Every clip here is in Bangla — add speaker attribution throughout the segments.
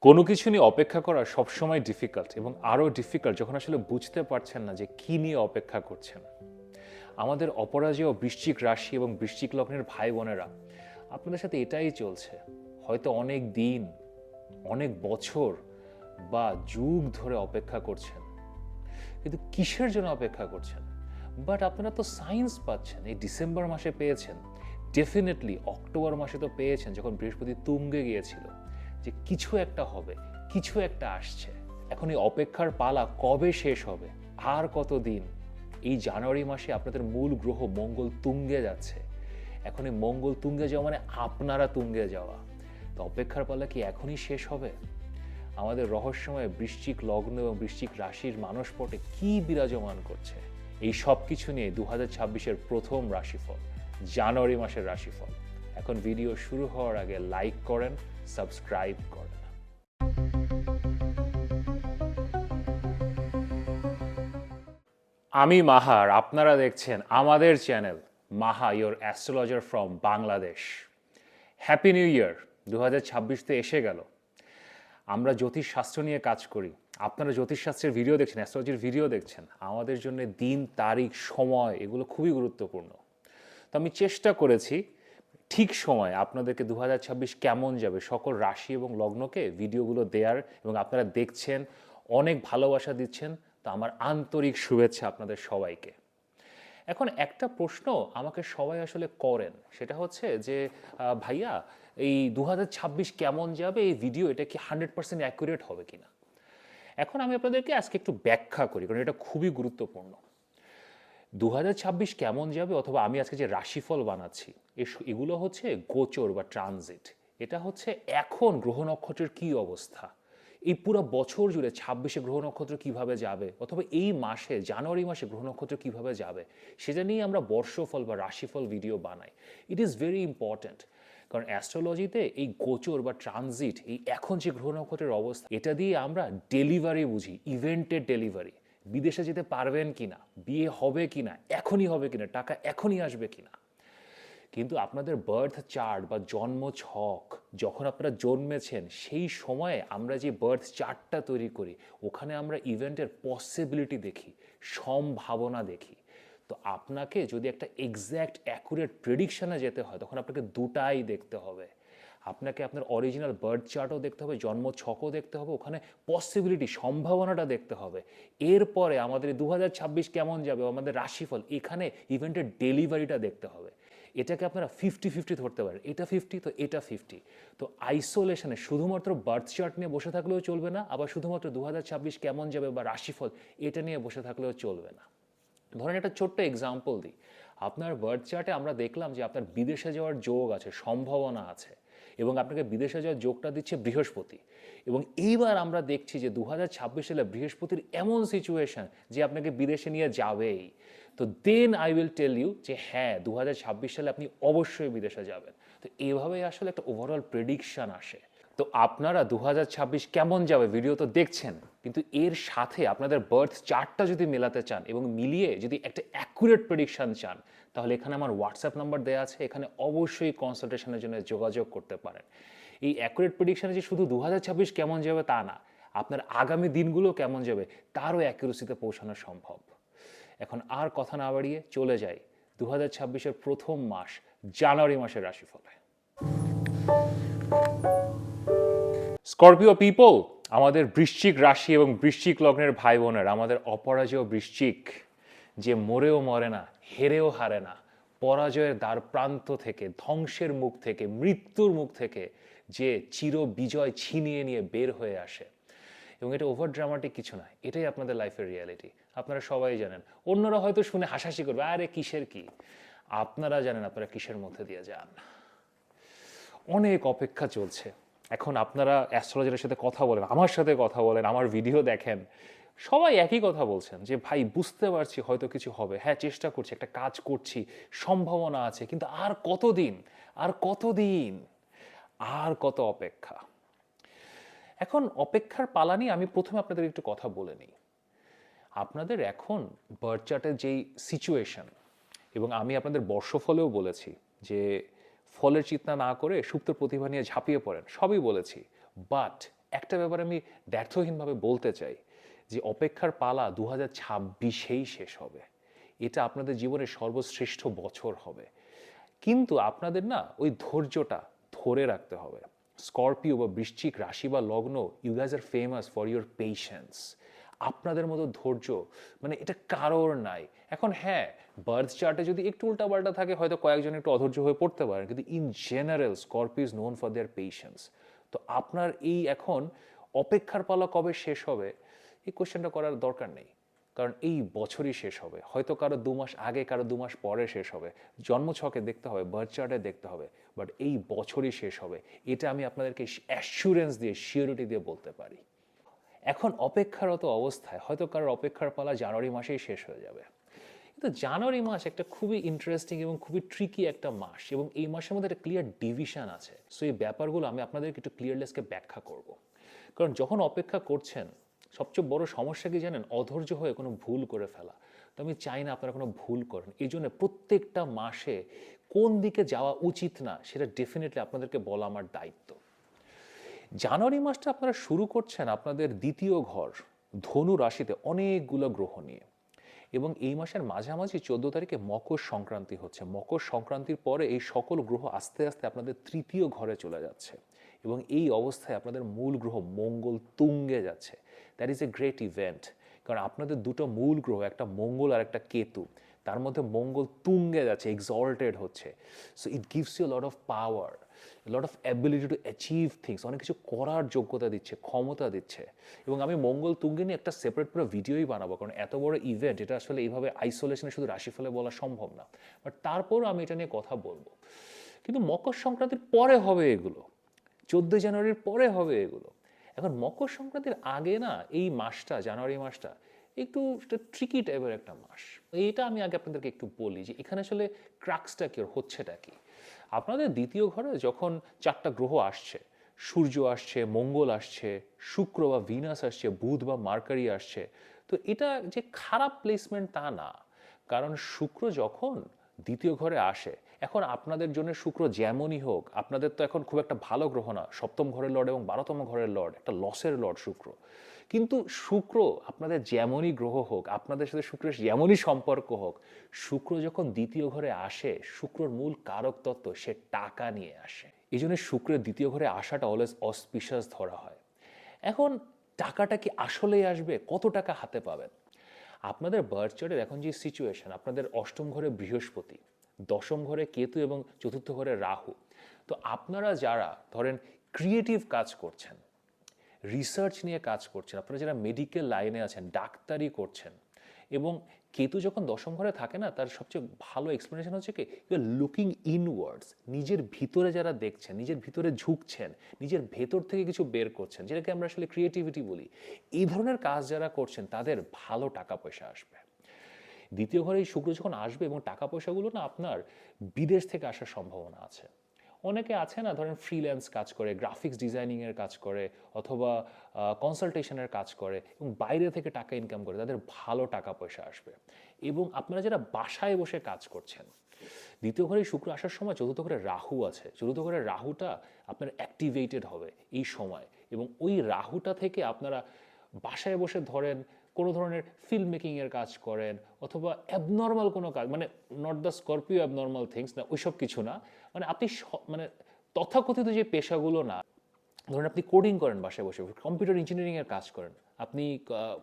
Speaker 1: কোনো কিছু নিয়ে অপেক্ষা করা সবসময় ডিফিকাল্ট এবং আরও ডিফিকাল্ট যখন আসলে বুঝতে পারছেন না যে কী নিয়ে অপেক্ষা করছেন। আমাদের অপরাজেয় বৃশ্চিক রাশি এবং বৃশ্চিক লগ্নের ভাই বোনেরা, আপনাদের সাথে এটাই চলছে। হয়তো অনেক দিন, অনেক বছর বা যুগ ধরে অপেক্ষা করছেন। কিন্তু কিসের জন্য অপেক্ষা করছেন? বাট আপনারা তো সায়েন্স পাচ্ছেন, এই ডিসেম্বর মাসে পেয়েছেন। ডেফিনেটলি অক্টোবর মাসে তো পেয়েছেন, যখন বৃহস্পতি তুঙ্গে গিয়েছিল। যে কিছু একটা হবে, কিছু একটা আসছে। এখন এই অপেক্ষার পালা কবে শেষ হবে? আর কত দিন এই জানুয়ারি মাসে আপনাদের মূল গ্রহ মঙ্গল তুঙ্গে যাচ্ছে। এখন এই মঙ্গল তুঙ্গে যাওয়া মানে আপনারা তুঙ্গে যাওয়া। তো অপেক্ষার পালা কি এখনই শেষ হবে? আমাদের রহস্যময় বৃশ্চিক লগ্ন এবং বৃশ্চিক রাশির মানসপটে কি বিরাজমান করছে? এই সব কিছু নিয়ে দু হাজার ছাব্বিশের প্রথম রাশিফল, জানুয়ারি মাসের রাশিফল। এখন ভিডিও শুরু হওয়ার আগে লাইক করেন সাবস্ক্রাইব করেন আমি মাহার, আপনারা দেখছেন আমাদের channel Maha your astrologer from Bangladesh happy new year দু হাজার এসে গেল। আমরা জ্যোতিষশাস্ত্র নিয়ে কাজ করি। আপনারা জ্যোতিষশাস্ত্রের ভিডিও দেখছেন অ্যাস্ট্রোলজির ভিডিও দেখছেন। আমাদের জন্য দিন, তারিখ, সময়, এগুলো খুবই গুরুত্বপূর্ণ। তো আমি চেষ্টা করেছি ঠিক সময় আপনাদেরকে দু হাজার ছাব্বিশ কেমন যাবে, সকল রাশি এবং লগ্নকে ভিডিওগুলো দেওয়ার এবং আপনারা দেখছেন, অনেক ভালোবাসা দিচ্ছেন, তো আমার আন্তরিক শুভেচ্ছা আপনাদের সবাইকে। এখন একটা প্রশ্ন আমাকে সবাই আসলে করেন, সেটা হচ্ছে যে ভাইয়া, এই দু হাজার ছাব্বিশ কেমন যাবে, এই ভিডিও, এটা কি হান্ড্রেড পার্সেন্ট অ্যাকুরেট হবে কিনা? এখন আমি আপনাদেরকে আজকে একটু ব্যাখ্যা করি, কারণ এটা খুবই গুরুত্বপূর্ণ। দু হাজার ছাব্বিশ কেমন যাবে অথবা আমি আজকে যে রাশিফল বানাচ্ছি এগুলো হচ্ছে গোচর বা ট্রানজিট। এটা হচ্ছে এখন গ্রহ নক্ষত্রের কী অবস্থা? এই পুরো বছর জুড়ে ছাব্বিশে গ্রহ নক্ষত্র কীভাবে যাবে? অথবা এই মাসে, জানুয়ারি মাসে গ্রহ নক্ষত্র কীভাবে যাবে? সেটা নিয়ে আমরা বর্ষফল বা রাশিফল ভিডিও বানাই। ইট ইজ ভেরি ইম্পর্ট্যান্ট কারণ অ্যাস্ট্রোলজিতে এই গোচর বা ট্রানজিট, এই এখন যে গ্রহ নক্ষত্রের অবস্থা, এটা দিয়ে আমরা ডেলিভারি বুঝি ইভেন্টের ডেলিভারি বিদেশে যেতে পারবেন কি না বিয়ে হবে কি না এখনই হবে কি না টাকা এখনই আসবে কি না কিন্তু আপনাদের বার্থ চার্ট বা জন্ম ছক যখন আপনারা জন্মেছেন, সেই সময়ে আমরা যে বার্থ চার্টটা তৈরি করি, ওখানে আমরা ইভেন্টের পসিবিলিটি দেখি, সম্ভাবনা দেখি। তো আপনাকে যদি একটা এক্স্যাক্ট অ্যাকুরেট প্রেডিকশানে যেতে হয়, তখন আপনাকে দুটাই দেখতে হবে। আপনাকে আপনার অরিজিনাল বার্থ চার্টও দেখতে হবে, জন্ম ছকও দেখতে হবে, ওখানে পসিবিলিটি সম্ভাবনাটা দেখতে হবে। এরপরে আমাদের দু হাজার ছাব্বিশ কেমন যাবে আমাদের রাশিফল, এখানে ইভেন্টের ডেলিভারিটা দেখতে হবে। এটাকে আপনারা ফিফটি ফিফটি ধরতে পারেন, এটা ফিফটি তো এটা ফিফটি তো আইসোলেশনে শুধুমাত্র বার্থ চার্ট নিয়ে বসে থাকলেও চলবে না, আবার শুধুমাত্র দু হাজার ছাব্বিশ কেমন যাবে বা রাশিফল, এটা নিয়ে বসে থাকলেও চলবে না। ধরেন একটা ছোট্ট এক্সাম্পল দিই। আপনার বার্থ চার্টে আমরা দেখলাম যে আপনার বিদেশে যাওয়ার যোগ আছে, সম্ভাবনা আছে। এবং আপনাকে বিদেশে যাওয়ার যোগটা দিচ্ছে বৃহস্পতি। এবং এইবার আমরা দেখছি যে দু হাজার ছাব্বিশ সালে বৃহস্পতির এমন সিচুয়েশন যে আপনাকে বিদেশে নিয়ে যাবেই। তো then I will tell you যে হ্যাঁ দু হাজার ছাব্বিশ সালে আপনি অবশ্যই বিদেশে যাবেন। তো এভাবেই আসলে একটা ওভারঅল প্রেডিকশন আসে। তো আপনারা দু হাজার ছাব্বিশ কেমন যাবে? ভিডিও তো দেখছেন, কিন্তু এর সাথে আপনাদের বার্থ চার্টটা যদি মেলাতে চান এবং মিলিয়ে যদি একটা অ্যাকুরেট প্রেডিকশন চান তাহলে এখানে আমার হোয়াটসঅ্যাপ নাম্বার দেওয়া আছে, এখানে অবশ্যই কনসালটেশনের জন্য যোগাযোগ করতে পারেন। এই অ্যাকুরেট প্রেডিকশনে যে শুধু দু হাজার ছাব্বিশ কেমন যাবে তা না, আপনার আগামী দিনগুলো কেমন যাবে তারও অ্যাকুরেসিতে পৌঁছানো সম্ভব। এখন আর কথা না বাড়িয়ে চলে যাই দু হাজার প্রথম মাস, জানুয়ারি মাসের রাশিফলে। স্করপিও পিপল আমাদের বৃশ্চিক রাশি এবং বৃশ্চিক লগ্নের ভাই বোনের, আমাদের অপরাজেয় বৃশ্চিক, যে মরেও মরে না হেরেও হারে না। পরাজয়ের দ্বার প্রান্ত থেকে, ধ্বংসের মুখ থেকে, মৃত্যুর মুখ থেকে যে চির বিজয় ছিনিয়ে নিয়ে বের হয়ে আসে। এবং এটা ওভার ড্রামাটিক কিছু না এটাই আপনাদের লাইফের রিয়ালিটি আপনারা সবাই জানেন। অন্যরা হয়তো শুনে হাসাহাসি করবে, আরে কিসের কি? আপনারা জানেন আপনারা কিসের মধ্যে দিয়ে যান। অনেক অপেক্ষা চলছে। এখন আপনারা অ্যাস্ট্রোলজারের সাথে কথা বলেন, আমার সাথে কথা বলেন, আমার ভিডিও দেখেন। সবাই একই কথা বলছেন যে, ভাই, বুঝতে পারছি হয়তো কিছু হবে। হ্যাঁ চেষ্টা করছি, একটা কাজ করছি, সম্ভাবনা আছে, কিন্তু আর কতদিন? আর কতদিন? আর কত অপেক্ষা? এখন অপেক্ষার পালা নিয়ে আমি প্রথমে আপনাদের একটু কথা বলে নিই। আপনাদের এখন বার্থ চার্টের যেই সিচুয়েশন এবং আমি আপনাদের বর্ষফলেও বলেছি যে, ফলের চিন্তা না করে সুপ্ত প্রতিভা নিয়ে ঝাঁপিয়ে পড়েন, সবই বলেছি। বাট একটা ব্যাপারে আমি ব্যর্থহীনভাবে বলতে চাই যে অপেক্ষার পালা দু হাজার ছাব্বিশেই শেষ হবে। এটা আপনাদের জীবনের সর্বশ্রেষ্ঠ বছর হবে। কিন্তু আপনাদের না ওই ধৈর্যটা ধরে রাখতে হবে। স্করপিও বা বৃশ্চিক রাশি বা লগ্ন you guys are famous for your patience আপনাদের মতো ধৈর্য মানে এটা কারোর নাই। এখন হ্যাঁ বার্থ চার্টে যদি একটু উল্টাপাল্টা থাকে, হয়তো কয়েকজন একটু অধৈর্য হয়ে পড়তে পারেন। কিন্তু in general Scorpio is known for their patience তো আপনার এই এখন অপেক্ষার পালা কবে শেষ হবে? এই কোশ্চেনটা করার দরকার নেই। কারণ এই বছরই শেষ হবে। হয়তো কারও দু মাস আগে, কারও দু মাস পরে শেষ হবে। জন্মছকে দেখতে হবে বার্থ চার্টে দেখতে হবে। বাট এই বছরই শেষ হবে। এটা আমি আপনাদেরকে অ্যাসুরেন্স দিয়ে শিওরিটি দিয়ে বলতে পারি। এখন অপেক্ষারত অবস্থায় হয়তো কারোর অপেক্ষার পালা জানুয়ারি মাসেই শেষ হয়ে যাবে। কিন্তু জানুয়ারি মাস একটা খুবই ইন্টারেস্টিং এবং খুবই ট্রিকি একটা মাস এবং এই মাসের মধ্যে একটা ক্লিয়ার ডিভিশন আছে। সো এই ব্যাপারগুলো আমি আপনাদেরকে একটু ক্লিয়ারলেসকে ব্যাখ্যা করব। কারণ যখন অপেক্ষা করছেন সবচেয়ে বড় সমস্যা কি জানেন? অধৈর্য হয়ে কোনো ভুল করে ফেলা। তো আমি চাই না আপনারা কোনো ভুল করেন। এই জন্য প্রত্যেকটা মাসে কোন দিকে যাওয়া উচিত না, সেটা ডেফিনেটলি আপনাদেরকে বলা আমার দায়িত্ব। জানুয়ারি মাসটা আপনারা শুরু করছেন আপনাদের দ্বিতীয় ঘর, ধনু রাশিতে অনেকগুলো গ্রহ নিয়ে। এবং এই মাসের মাঝামাঝি চোদ্দ তারিখে মকর সংক্রান্তি হচ্ছে। মকর সংক্রান্তির পরে এই সকল গ্রহ আস্তে আস্তে আপনাদের তৃতীয় ঘরে চলে যাচ্ছে। এবং এই অবস্থায় আপনাদের মূল গ্রহ মঙ্গল তুঙ্গে যাচ্ছে। That is a great event কারণ আপনাদের দুটো মূল গ্রহ, একটা মঙ্গল আর একটা কেতু, তার মধ্যে মঙ্গল তুঙ্গে যাচ্ছে এক্সল্টেড হচ্ছে। So it gives you lot of power lot of ability to achieve things অনেক কিছু করার যোগ্যতা দিচ্ছে, ক্ষমতা দিচ্ছে। এবং আমি মঙ্গল তুঙ্গে নিয়ে একটা সেপারেট পুরো ভিডিওই বানাবো, কারণ এত বড় ইভেন্ট এটা আসলে এইভাবে আইসোলেশনে শুধু রাশিফলে বলা সম্ভব না। বাট তারপরও আমি এটা নিয়ে কথা বলব। কিন্তু মকর সংক্রান্তির পরে হবে এগুলো। চোদ্দোই জানুয়ারির পরে হবে এগুলো। এখন মকর সংক্রান্তির আগে না এই মাসটা, জানুয়ারি মাসটা, একটু ট্রিকি টাইপের একটা মাস। এইটা আমি আগে আপনাদেরকে একটু বলি যে এখানে আসলে ক্রাক্সটা কি হচ্ছেটা কি? আপনাদের দ্বিতীয় ঘরে যখন চারটা গ্রহ আসছে, সূর্য আসছে, মঙ্গল আসছে, শুক্র বা ভিনাস আসছে, বুধ বা মার্কারি আসছে, তো এটা যে খারাপ প্লেসমেন্ট তা না। কারণ শুক্র যখন দ্বিতীয় ঘরে আসে এখন আপনাদের জন্য শুক্র যেমনই হোক, আপনাদের তো এখন খুব একটা ভালো গ্রহ না। সপ্তম ঘরের লর্ড এবং বারোতম ঘরের লর্ড, একটা লসের লর্ড শুক্র। কিন্তু শুক্র আপনাদের যেমনই গ্রহ হোক, আপনাদের সাথে শুক্রের যেমনই সম্পর্ক হোক, শুক্র যখন দ্বিতীয় ঘরে আসে, শুক্রর মূল কারক তত্ত্ব সে টাকা নিয়ে আসে। এই জন্য শুক্রের দ্বিতীয় ঘরে আসাটা অলওয়েজ অসপিশাস ধরা হয়। এখন টাকাটা কি আসলেই আসবে? কত টাকা হাতে পাবেন? আপনাদের বার্থ চার্টের এখন যে সিচুয়েশন আপনাদের অষ্টম ঘরে বৃহস্পতি দশম ঘরে কেতু এবং চতুর্থ ঘরে রাহু। তো আপনারা যারা, ধরেন ক্রিয়েটিভ কাজ করছেন রিসার্চ নিয়ে কাজ করছেন, আপনারা যারা মেডিকেল লাইনে আছেন, ডাক্তারি করছেন, এবং কেতু যখন দশম ঘরে থাকে না, তার সবচেয়ে ভালো এক্সপ্লেনেশন হচ্ছে কি ইউ আর লুকিং ইনওয়ার্ডস নিজের ভিতরে যারা দেখছেন, নিজের ভিতরে ঝুঁকছেন, নিজের ভেতর থেকে কিছু বের করছেন, যেটাকে আমরা আসলে ক্রিয়েটিভিটি বলি, এই ধরনের কাজ যারা করছেন, তাদের ভালো টাকা পয়সা আসবে। দ্বিতীয় ঘরে এই শুক্র যখন আসবে এবং টাকা পয়সাগুলো না আপনার বিদেশ থেকে আসার সম্ভাবনা আছে। অনেকে আছে না, ধরেন ফ্রিল্যান্স কাজ করে গ্রাফিক্স ডিজাইনিংয়ের কাজ করে, অথবা কনসালটেশনের কাজ করে এবং বাইরে থেকে টাকা ইনকাম করে, তাদের ভালো টাকা পয়সা আসবে। এবং আপনারা যারা বাসায় বসে কাজ করছেন, দ্বিতীয় ঘরে শুক্র আসার সময় চতুর্থ ঘরে রাহু আছে। চতুর্থ ঘরে রাহুটা আপনার অ্যাক্টিভেটেড হবে এই সময় এবং ওই রাহুটা থেকে আপনারা বাসায় বসে ধরেন কোনো ধরনের ফিল্ম মেকিংয়ের কাজ করেন অথবা অ্যাবনর্মাল কোনো কাজ মানে not the Scorpio abnormal things না, ওইসব কিছু না। মানে আপনি মানে তথাকথিত যে পেশাগুলো না, ধরুন আপনি কোডিং করেন বাসায় বসে কম্পিউটার ইঞ্জিনিয়ারিংয়ের কাজ করেন, আপনি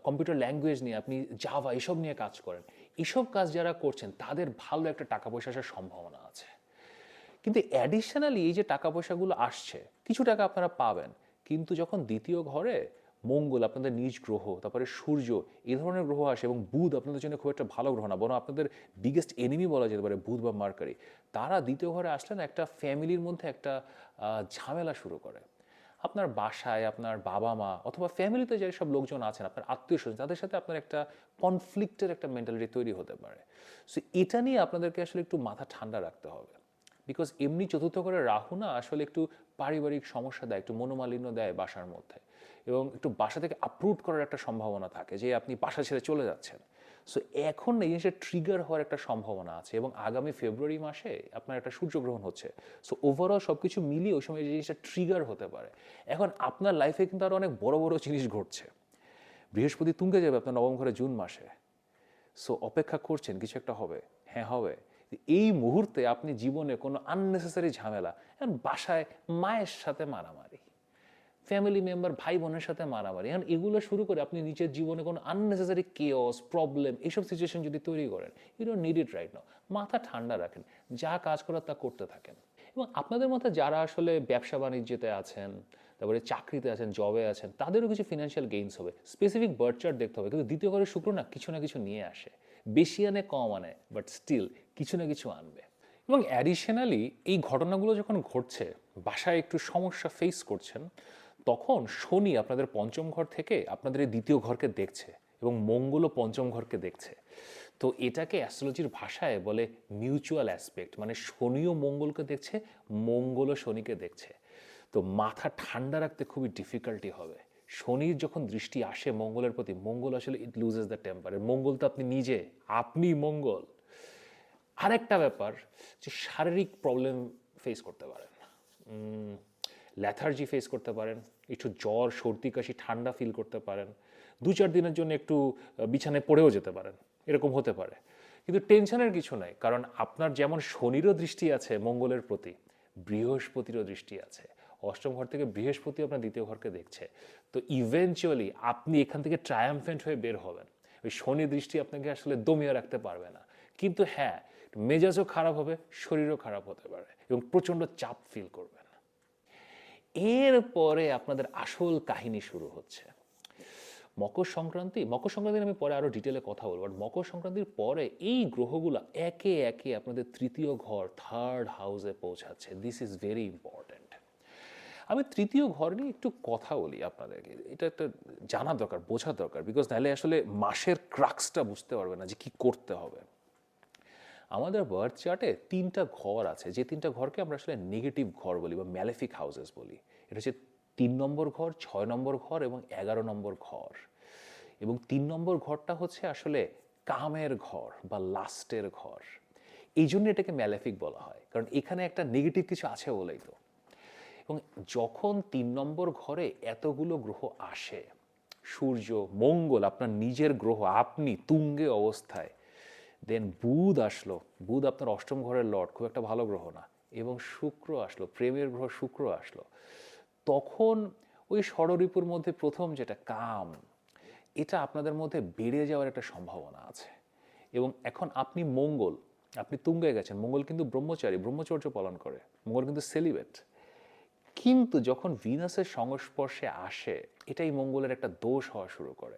Speaker 1: কম্পিউটার ল্যাঙ্গুয়েজ নিয়ে, আপনি জাভা এসব নিয়ে কাজ করেন, এসব কাজ যারা করছেন, তাদের ভালো একটা টাকা পয়সা আসার সম্ভাবনা আছে। কিন্তু অ্যাডিশনালি এই যে টাকা পয়সাগুলো আসছে, কিছু টাকা আপনারা পাবেন, কিন্তু যখন দ্বিতীয় ঘরে মঙ্গল আপনাদের নিজ গ্রহ, তারপরে সূর্য এই ধরনের গ্রহ আসে এবং বুধ আপনাদের জন্য খুব একটা ভালো গ্রহ না, বরং আপনাদের বিগেস্ট এনিমি বলা যেতে পারে বুধ বা মার্কারি। তারা দ্বিতীয় ঘরে আসলে না একটা ফ্যামিলির মধ্যে একটা ঝামেলা শুরু করে। আপনার বাসায়, আপনার বাবা মা অথবা ফ্যামিলিতে যে সব লোকজন আছেন, আপনার আত্মীয় স্বজন তাদের সাথে আপনার একটা কনফ্লিক্টের একটা মেন্টালিটি তৈরি হতে পারে। সো এটা নিয়ে আপনাদেরকে আসলে একটু মাথা ঠান্ডা রাখতে হবে। বিকজ এমনি চতুর্থ করে রাহু না আসলে একটু পারিবারিক সমস্যা দেয়, একটু মনোমালিন্য দেয় বাসার মধ্যে। এবং একটু বাসা থেকে আপরুট করার একটা সম্ভাবনা থাকে যে আপনি বাসা ছেড়ে চলে যাচ্ছেন। সো এখন এই জিনিসটা ট্রিগার হওয়ার একটা সম্ভাবনা আছে এবং আগামী ফেব্রুয়ারি মাসে আপনার একটা সূর্যগ্রহণ হচ্ছে। সো ওভারঅল সব কিছু মিলিয়ে ওই সময় এই জিনিসটা ট্রিগার হতে পারে। এখন আপনার লাইফে কিন্তু আরও অনেক বড় বড় জিনিস ঘটছে। বৃহস্পতি তুঙ্গে যাবে আপনার নবম ঘরে জুন মাসে। সো অপেক্ষা করছেন, কিছু একটা হবে। হ্যাঁ হবে। এই মুহূর্তে আপনি জীবনে কোনো আননেসেসারি ঝামেলা, এখন বাসায় মায়ের সাথে মারামারি। ফ্যামিলি মেম্বার ভাই বোনের সাথে মারামারি। এখন এগুলো শুরু করে আপনি নিজের জীবনে কোনো আননেসেসারি কেওস প্রবলেম এইসব সিচুয়েশন যদি তৈরি করেন you need it right now মাথা ঠান্ডা রাখেন, যা কাজ করার তা করতে থাকেন। এবং আপনাদের মধ্যে যারা আসলে ব্যবসা বাণিজ্যতে আছেন, তারপরে চাকরিতে আছেন জবে আছেন, তাদেরও কিছু ফিনান্সিয়াল গেইনস হবে। স্পেসিফিক বার্থ চার্ট দেখতে হবে। কিন্তু দ্বিতীয় ঘরে শুক্র না, কিছু না কিছু নিয়ে আসে। বেশি আনে, কম আনে বাট স্টিল কিছু না কিছু আনবে। এবং অ্যাডিশনালি এই ঘটনাগুলো যখন ঘটছে, বাসায় একটু সমস্যা ফেস করছেন তখন শনি আপনাদের পঞ্চম ঘর থেকে আপনাদের এই দ্বিতীয় ঘরকে দেখছে এবং মঙ্গলও পঞ্চম ঘরকে দেখছে। তো এটাকে অ্যাস্ট্রোলজির ভাষায় বলে মিউচুয়াল অ্যাসপেক্ট মানে শনিও মঙ্গলকে দেখছে, মঙ্গলও শনিকে দেখছে। তো মাথা ঠান্ডা রাখতে খুবই ডিফিকাল্টি হবে। শনির যখন দৃষ্টি আসে মঙ্গলের প্রতি, মঙ্গল আসলে ইট লুজেস দ্য টেম্পার মঙ্গল তো আপনি নিজে আপনি মঙ্গল। আরেকটা ব্যাপার যে শারীরিক প্রবলেম ফেস করতে পারেন। ল্যাথার্জি ফেস করতে পারেন একটু জ্বর, সর্দি, কাশি, ঠান্ডা ফিল করতে পারেন। দু চার দিনের জন্য একটু বিছানায় পড়েও যেতে পারেন। এরকম হতে পারে। কিন্তু টেনশনের কিছু নাই, কারণ আপনার যেমন শনিরও দৃষ্টি আছে, মঙ্গলের প্রতি, বৃহস্পতিরও দৃষ্টি আছে। অষ্টম ঘর থেকে বৃহস্পতি আপনার দ্বিতীয় ঘরকে দেখছে। তো ইভেনচুয়ালি আপনি এখান থেকে ট্রায়ামফেন্ট হয়ে বের হবেন। ওই শনি দৃষ্টি আপনাকে আসলে দমিয়ে রাখতে পারবে না। কিন্তু হ্যাঁ মেজাজও খারাপ হবে, শরীরও খারাপ হতে পারে এবং প্রচণ্ড চাপ ফিল করবেন এরপরে আপনাদের আসল কাহিনী শুরু হচ্ছে। মকর সংক্রান্তি, মকর সংক্রান্তির আমি পরে আরও ডিটেলে কথা বলব বাট মকর সংক্রান্তির পরে এই গ্রহগুলো একে একে আপনাদের তৃতীয় ঘর থার্ড হাউসে পৌঁছাচ্ছে। দিস ইজ ভেরি ইম্পর্ট্যান্ট আমি তৃতীয় ঘর নিয়ে একটু কথা বলি আপনাদেরকে। এটা একটা জানা দরকার বোঝা দরকার বিকজ নাহলে আসলে মাসের ক্রাক্সটা বুঝতে পারবে না যে কি করতে হবে। আমাদের বার্থ চার্টে তিনটা ঘর আছে, যে তিনটা ঘরকে আমরা আসলে নেগেটিভ ঘর বলি বা ম্যালেফিক হাউসেস বলি। এটা হচ্ছে তিন নম্বর ঘর, ছয় নম্বর ঘর এবং এগারো নম্বর ঘর। এবং তিন নম্বর ঘরটা হচ্ছে আসলে কামের ঘর বা লাস্টের ঘর। এই জন্য এটাকে ম্যালেফিক বলা হয়, কারণ এখানে একটা নেগেটিভ কিছু আছে বলেই তো। এবং যখন তিন নম্বর ঘরে এতগুলো গ্রহ আসে, সূর্য, মঙ্গল, আপনার নিজের গ্রহ, আপনি তুঙ্গে অবস্থায় দেন বুধ আসলো। বুধ আপনার অষ্টম ঘরের লর্ড, খুব একটা ভালো গ্রহ না। এবং শুক্র আসলো, প্রেমের গ্রহ শুক্র আসলো। তখন ওই ষড়রিপুর মধ্যে প্রথম যেটা কাম, এটা আপনাদের মধ্যে বেড়ে যাওয়ার একটা সম্ভাবনা আছে। এবং এখন আপনি মঙ্গল, আপনি তুঙ্গে গেছেন। মঙ্গল কিন্তু ব্রহ্মচারী, ব্রহ্মচর্য পালন করে। মঙ্গল কিন্তু সেলিবেট কিন্তু যখন ভিনাসের সংস্পর্শে আসে, এটাই মঙ্গলের একটা দোষ হওয়া শুরু করে।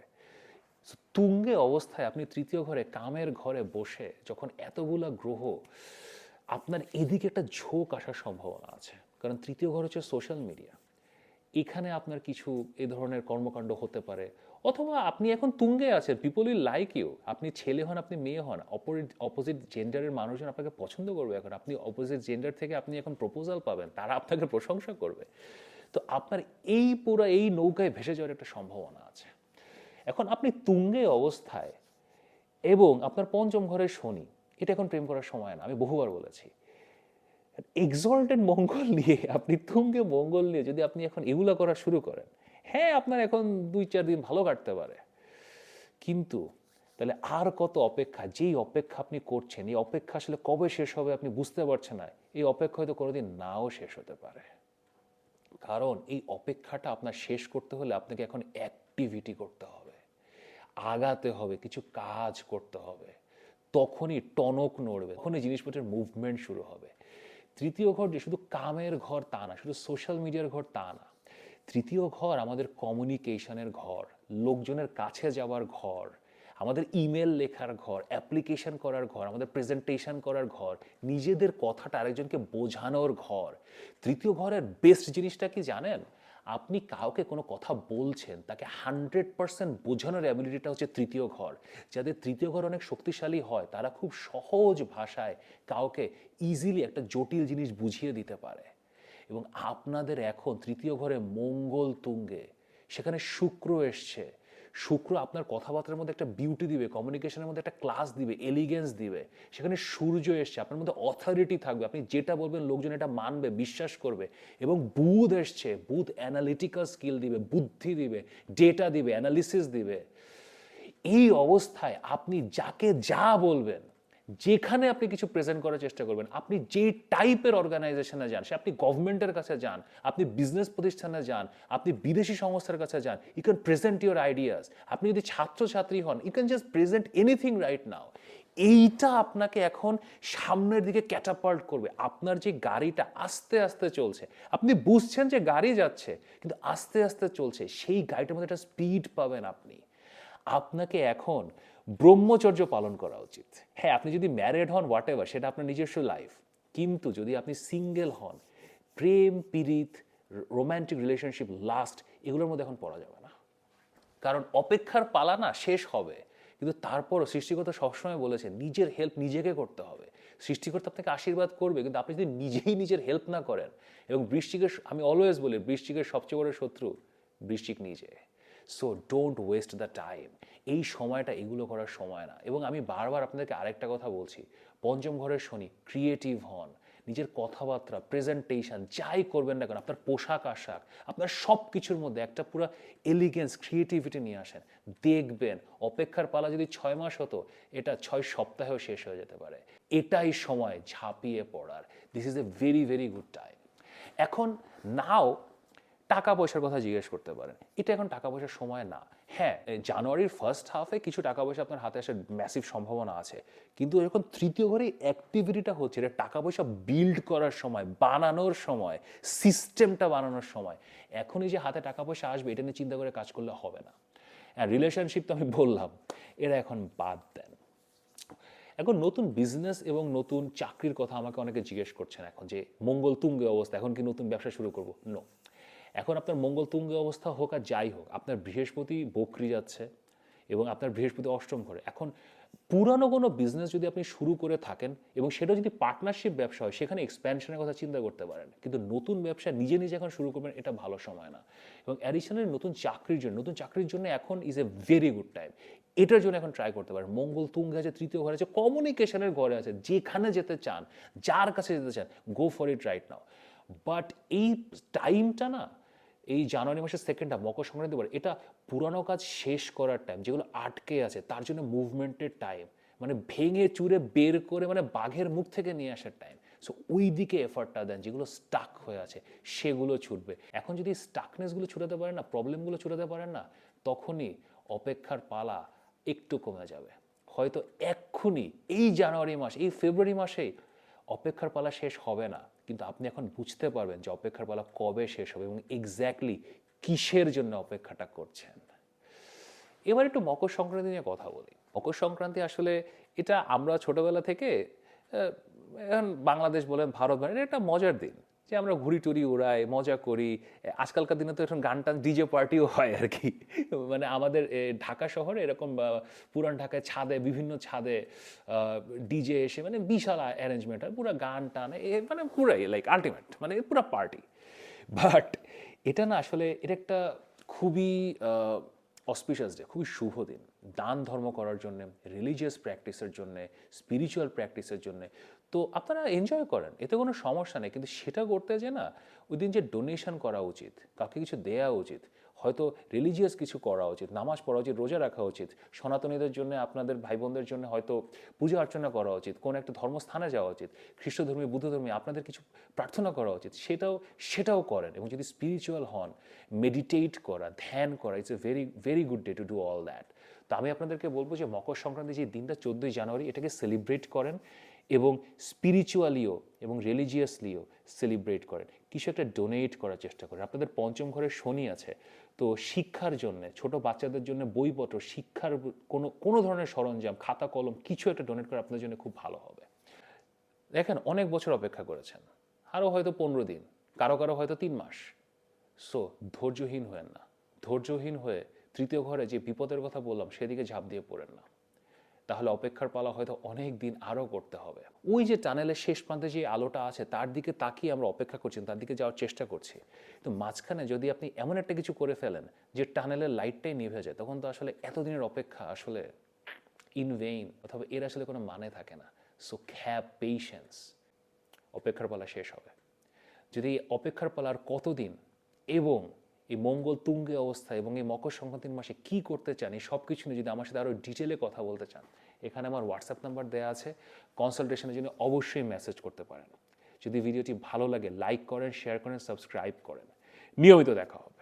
Speaker 1: তুঙ্গে অবস্থায় আপনি তৃতীয় ঘরে, কামের ঘরে বসে যখন এতগুলা গ্রহ, আপনার এদিকে একটা ঝোঁক আসার সম্ভাবনা আছে। কারণ তৃতীয় ঘর হচ্ছে সোশ্যাল মিডিয়া এখানে আপনার কিছু এ ধরনের কর্মকাণ্ড হতে পারে। অথবা আপনি এখন তুঙ্গে আছেন পিপল উইল লাইক ইউ আপনি ছেলে হন, আপনি মেয়ে হন অপোজিট অপোজিট জেন্ডারের মানুষজন আপনাকে পছন্দ করবে এখন। আপনি অপোজিট জেন্ডার থেকে আপনি এখন প্রপোজাল পাবেন, তারা আপনাকে প্রশংসা করবে। তো আপনার এই পুরো এই নৌকায় ভেসে যাওয়ার একটা সম্ভাবনা আছে। এখন আপনি তুঙ্গে অবস্থায় এবং আপনার পঞ্চম ঘরে শনি, এটা এখন প্রেম করার সময় না, আমি বহুবার বলেছি। এক্সল্টেড মঙ্গল নিয়ে, আপনি তুঙ্গে মঙ্গল নিয়ে যদি আপনি এখন এগুলা করা শুরু করেন হ্যাঁ আপনার এখন দুই চার দিন ভালো কাটতে পারে। কিন্তু তাহলে আর কত অপেক্ষা? যেই অপেক্ষা আপনি করছেন, এই অপেক্ষা আসলে কবে শেষ হবে আপনি বুঝতে পারছেন না, এই অপেক্ষা হয়তো কোনোদিন নাও শেষ হতে পারে। কারণ এই অপেক্ষাটা আপনার শেষ করতে হলে আপনাকে এখন অ্যাক্টিভিটি করতে হবে। আগাতে হবে, কিছু কাজ করতে হবে, তখনই টনক নড়বে, তখনই জিনিসপত্রের মুভমেন্ট শুরু হবে। তৃতীয় ঘর যে শুধু কামের ঘর তা না, শুধু সোশ্যাল মিডিয়ার ঘর তা না, তৃতীয় ঘর আমাদের কমিউনিকেশনের ঘর, লোকজনের কাছে যাওয়ার ঘর, আমাদের ইমেল লেখার ঘর অ্যাপ্লিকেশন করার ঘর, আমাদের প্রেজেন্টেশন করার ঘর, নিজেদের কথাটা আরেকজনকে বোঝানোর ঘর। তৃতীয় ঘরের বেস্ট জিনিসটা কি জানেন? আপনি কাউকে কোনো কথা বলছেন, তাকে হান্ড্রেড পার্সেন্ট বোঝানোর অ্যাবিলিটিটা হচ্ছে তৃতীয় ঘর। যাদের তৃতীয় ঘর অনেক শক্তিশালী হয়, তারা খুব সহজ ভাষায় কাউকে ইজিলি একটা জটিল জিনিস বুঝিয়ে দিতে পারে। এবং আপনাদের এখন তৃতীয় ঘরে মঙ্গল তুঙ্গে, সেখানে শুক্র এসছে শুক্র আপনার কথাবার্তার মধ্যে একটা বিউটি দিবে কমিউনিকেশনের মধ্যে একটা ক্লাস দিবে এলিগেন্স দিবে। সেখানে সূর্য এসছে, আপনার মধ্যে অথরিটি থাকবে, আপনি যেটা বলবেন লোকজন এটা মানবে, বিশ্বাস করবে। এবং বুধ এসছে, বুধ অ্যানালিটিক্যাল স্কিল দিবে, বুদ্ধি দিবে ডেটা দিবে অ্যানালিসিস দিবে। এই অবস্থায় আপনি যাকে যা বলবেন যেখানে আপনি কিছু প্রেজেন্ট করার চেষ্টা করবেন, আপনি যে টাইপের অর্গানাইজেশনে যান, সে আপনি গভর্নমেন্টের কাছে যান, আপনি বিজনেস প্রতিষ্ঠানে যান, আপনি বিদেশি সংস্থার কাছে যান you can present your ideas আপনি যদি ছাত্রছাত্রী হন you can just present anything right now এইটা আপনাকে এখন সামনের দিকে ক্যাটাপাল্ট করবে। আপনার যে গাড়িটা আস্তে আস্তে চলছে, আপনি বুঝছেন যে গাড়ি যাচ্ছে, কিন্তু আস্তে আস্তে চলছে, সেই গাড়িটার মধ্যে একটা স্পিড পাবেন আপনি। আপনাকে এখন ব্রহ্মচর্য পালন করা উচিত। হ্যাঁ আপনি যদি ম্যারেড হন হোয়াট এভার সেটা আপনার নিজস্ব লাইফ কিন্তু যদি আপনি সিঙ্গেল হন, প্রেম, পীড়িত রোম্যান্টিক রিলেশনশিপ লাস্ট এগুলোর মধ্যে এখন পড়া যাবে না। কারণ অপেক্ষার পালা না শেষ হবে। কিন্তু তারপরও সৃষ্টিকর্তা সবসময় বলেছে নিজের হেল্প নিজেকে করতে হবে। সৃষ্টিকর্তা আপনাকে আশীর্বাদ করবে, কিন্তু আপনি যদি নিজেই নিজের হেল্প না করেন, এবং বৃষ্টিকে আমি অলওয়েজ বলি, বৃষ্টিকের সবচেয়ে বড় শত্রু বৃষ্টিক নিজে। So don't waste the time এই সময়টা এগুলো করার সময় না। এবং আমি বারবার আপনাদেরকে আরেকটা কথা বলছি। পঞ্চম ঘরের শনি ক্রিয়েটিভ হন। নিজের কথাবার্তা প্রেজেন্টেশন যাই করবেন না কেন, আপনার পোশাক, আশাক, আপনার সব কিছুর মধ্যে একটা পুরো এলিগেন্স ক্রিয়েটিভিটি নিয়ে আসেন। দেখবেন, অপেক্ষার পালা যদি ছয় মাস হতো, এটা ছয় সপ্তাহেও শেষ হয়ে যেতে পারে। এটাই সময় ঝাঁপিয়ে পড়ার। This is a very very good time এখন নাও টাকা পয়সার কথা জিজ্ঞেস করতে পারেন। এটা এখন টাকা পয়সার সময় না। হ্যাঁ জানুয়ারির ফার্স্ট হাফে কিছু টাকা পয়সা আপনার হাতে আসার ম্যাসিভ সম্ভাবনা আছে। কিন্তু যখন তৃতীয় ঘরে অ্যাক্টিভিটিটা হচ্ছে, এটা টাকা পয়সা বিল্ড করার সময়, বানানোর সময় সিস্টেমটা বানানোর সময়, এখনই যে হাতে টাকা পয়সা আসবে, এটা নিয়ে চিন্তা করে কাজ করলে হবে না। হ্যাঁ রিলেশনশিপ তো আমি বললাম, এরা এখন বাদ দেন। এখন নতুন বিজনেস এবং নতুন চাকরির কথা আমাকে অনেকে জিজ্ঞেস করছেন এখন যে, মঙ্গল তুঙ্গে অবস্থা, এখন কি নতুন ব্যবসা শুরু করব? নো এখন আপনার মঙ্গল তুঙ্গে অবস্থা হোক আর যাই হোক, আপনার বৃহস্পতি বকরি যাচ্ছে এবং আপনার বৃহস্পতি অষ্টম ঘরে। এখন পুরানো কোনো বিজনেস যদি আপনি শুরু করে থাকেন এবং সেটা যদি পার্টনারশিপ ব্যবসা হয়, সেখানে এক্সপ্যানশনের কথা চিন্তা করতে পারেন। কিন্তু নতুন ব্যবসা নিজে নিজে এখন শুরু করবেন, এটা ভালো সময় না। এবং অ্যাডিশনালি নতুন চাকরির জন্য, নতুন চাকরির জন্য এখন is a very good time এটার জন্য এখন ট্রাই করতে পারেন। মঙ্গল তুঙ্গে আছে, তৃতীয় ঘরে আছে কমিউনিকেশনের ঘরে আছে, যেখানে যেতে চান, যার কাছে যেতে চান go for it right now but এই টাইমটা না এই জানুয়ারি মাসের সেকেন্ড হাফ মকর সংক্রান্তি পরে এটা পুরানো কাজ শেষ করার টাইম যেগুলো আটকে আছে, তার জন্য মুভমেন্টের টাইম মানে ভেঙে চুরে বের করে মানে বাঘের মুখ থেকে নিয়ে আসার টাইম সো ওই দিকে এফার্টটা দেন, যেগুলো স্টাক হয়ে আছে, সেগুলো ছুটবে। এখন যদি স্টাকনেসগুলো ছুটাতে পারেন না প্রবলেমগুলো ছুটাতে পারেন না, তখনই অপেক্ষার পালা একটু কমে যাবে। হয়তো এক্ষুনি, এই জানুয়ারি মাস, এই ফেব্রুয়ারি মাসেই অপেক্ষার পালা শেষ হবে না। কিন্তু আপনি এখন বুঝতে পারবেন যে অপেক্ষার পালা কবে শেষ হবে এবং এক্স্যাক্টলি কিসের জন্য অপেক্ষাটা করছেন। এবার একটু মকর সংক্রান্তি নিয়ে কথা বলি। মকর সংক্রান্তি আসলে এটা আমরা ছোটবেলা থেকে এখন বাংলাদেশ বলেন, ভারত বলেন, এটা একটা মজার দিন। যে আমরা ঘুরি টুরি উড়াই মজা করি। আজকালকার দিনে তো এখন গান টান ডিজে পার্টিও হয় আর কি। মানে আমাদের ঢাকা শহরে এরকম পুরান ঢাকায় ছাদে, বিভিন্ন ছাদে ডিজে এসে মানে বিশাল অ্যারেঞ্জমেন্ট হয়। পুরো গান টান, এ মানে পুরাই লাইক আলটিমেট মানে পুরো পার্টি বাট এটা না আসলে এটা একটা খুবই অসপিশাস ডে খুবই শুভ দিন। দান ধর্ম করার জন্যে রিলিজিয়াস প্র্যাকটিসের জন্যে স্পিরিচুয়াল প্র্যাকটিসের জন্যে। তো আপনারা এনজয় করেন, এতে কোনো সমস্যা নেই, কিন্তু সেটা করতে যে না, ওই দিন যে ডোনেশন করা উচিত কাউকে কিছু দেয়া উচিত হয়তো রিলিজিয়াস কিছু করা উচিত, নামাজ পড়া উচিত, রোজা রাখা উচিত, সনাতনীদের জন্য আপনাদের ভাই বোনদের জন্য হয়তো পূজা অর্চনা করা উচিত, কোনো একটা ধর্মস্থানে যাওয়া উচিত, খ্রিস্টধর্মী, বুদ্ধধর্মী, আপনাদের কিছু প্রার্থনা করা উচিত, সেটাও সেটাও করেন এবং যদি স্পিরিচুয়াল হন মেডিটেট করা, ধ্যান করা it's a very very good day to do all that তো আমি আপনাদেরকে বলব যে মকর সংক্রান্তি যে দিনটা চোদ্দোই জানুয়ারি, এটাকে সেলিব্রেট করেন এবং স্পিরিচুয়ালিও এবং রিলিজিয়াসলিও সেলিব্রেট করেন। কিছু একটা ডোনেট করার চেষ্টা করেন। আপনাদের পঞ্চম ঘরে শনি আছে, তো শিক্ষার জন্য, ছোট বাচ্চাদের জন্য বইপত্র, শিক্ষার কোনো কোনো ধরনের সরঞ্জাম, খাতা, কলম কিছু একটা ডোনেট করে আপনাদের জন্য খুব ভালো হবে। দেখেন, অনেক বছর অপেক্ষা করেছেন। আরও হয়তো পনেরো দিন, কারও কারও হয়তো তিন মাস। সো ধৈর্যহীন হয়েন না। ধৈর্যহীন হয়ে তৃতীয় ঘরে যে বিপদের কথা বললাম, সেদিকে ঝাঁপ দিয়ে পড়েন না। তাহলে অপেক্ষার পালা হয়তো অনেক দিন আরও করতে হবে। ওই যে টানেলের শেষ প্রান্তে যে আলোটা আছে, তার দিকে তাকিয়ে আমরা অপেক্ষা করছি, তার দিকে যাওয়ার চেষ্টা করছি। তো মাঝখানে যদি আপনি এমন একটা কিছু করে ফেলেন, যে টানেলের লাইটটাই নিভে যায়, তখন তো আসলে এতদিনের অপেক্ষা আসলে ইন ভেইন অথবা এর আসলে কোনো মানে থাকে না। সো হ্যাভ পেশেন্স অপেক্ষার পালা শেষ হবে। যদি অপেক্ষার পালার কতদিন এবং এই মঙ্গল তুঙ্গে অবস্থা এবং এই মকর সংক্রান্তির মাসে কি করতে চান, এই সব কিছু নিয়ে যদি আমার সাথে আরও ডিটেলে কথা বলতে চান, এখানে আমার হোয়াটসঅ্যাপ নাম্বার দেওয়া আছে। কনসালটেশনের জন্য অবশ্যই মেসেজ করতে পারেন। যদি ভিডিওটি ভালো লাগে লাইক করেন শেয়ার করেন সাবস্ক্রাইব করেন। নিয়মিত দেখা হবে।